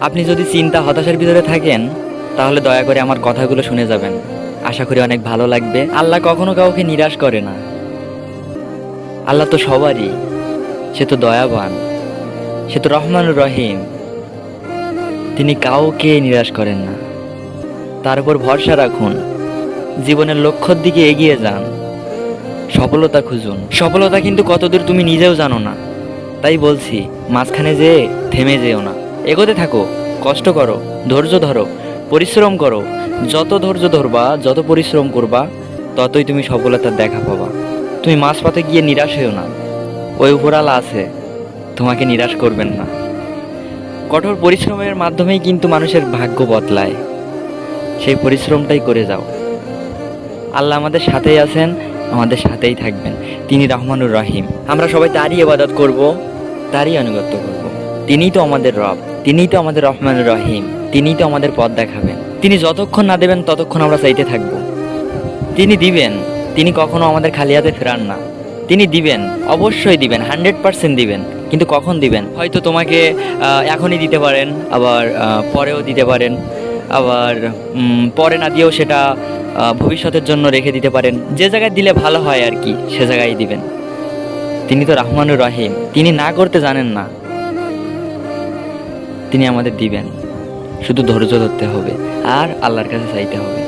আপনি যদি চিন্তা হতাশার ভিতরে থাকেন, তাহলে দয়া করে আমার কথাগুলো শুনে যাবেন। আশা করি অনেক ভালো লাগবে। আল্লাহ কখনো কাউকে নিরাশ করে না। আল্লাহ তো সবারই। সে তো দয়াবান। সে তো রহমানুর রহিম। তিনি কাউকে নিরাশ করেন না। তার উপর ভরসা রাখুন। জীবনের লক্ষ্যর দিকে এগিয়ে যান। সফলতা খুঁজুন। সফলতা কিন্তু কতদূর তুমি নিজেও জানো না। তাই বলছি, মাঝখানে যেয়ে থেমে যেও না। এগোতে থাকো, কষ্ট করো, ধৈর্য ধরো, পরিশ্রম করো। যত ধৈর্য ধরবা, যত পরিশ্রম করবা, ততই তুমি সফলতার দেখা পাবা। তুমি মাঝপথে গিয়ে নিরাশ হয়েও না। ওই উপরালা আছে, তোমাকে নিরাশ করবেন না। কঠোর পরিশ্রমের মাধ্যমেই কিন্তু মানুষের ভাগ্য বদলায়। সেই পরিশ্রমটাই করে যাও। আল্লাহ আমাদের সাথেই আছেন, আমাদের সাথেই থাকবেন। তিনি রহমানুর রহিম। আমরা সবাই তারই ইবাদত করব, তারই আনুগত্য করব। তিনিই তো আমাদের রব। তিনিই তো আমাদের রহমানুর রহিম, তিনিই তো আমাদের পথ দেখাবেন। তিনি যতক্ষণ না দেবেন ততক্ষণ আমরা চাইতে থাকব। তিনি দিবেন, তিনি কখনো আমাদের খালি হাতে ফেরান না। তিনি দিবেন, অবশ্যই দিবেন, হান্ড্রেড পার্সেন্ট দিবেন, কিন্তু কখন দিবেন? হয়তো তোমাকে এখনই দিতে পারেন, আবার পরেও দিতে পারেন, আবার পরে না দিয়েও সেটা ভবিষ্যতের জন্য রেখে দিতে পারেন। যে জায়গায় দিলে ভালো হয় আর কি, সে জায়গায় দিবেন। তিনি তো রহমানুর রহিম, তিনি না করতে জানেন না। তিনি আমাদের দিবেন। শুধু ধৈর্য ধরতে হবে আর আল্লাহর কাছে চাইতে হবে।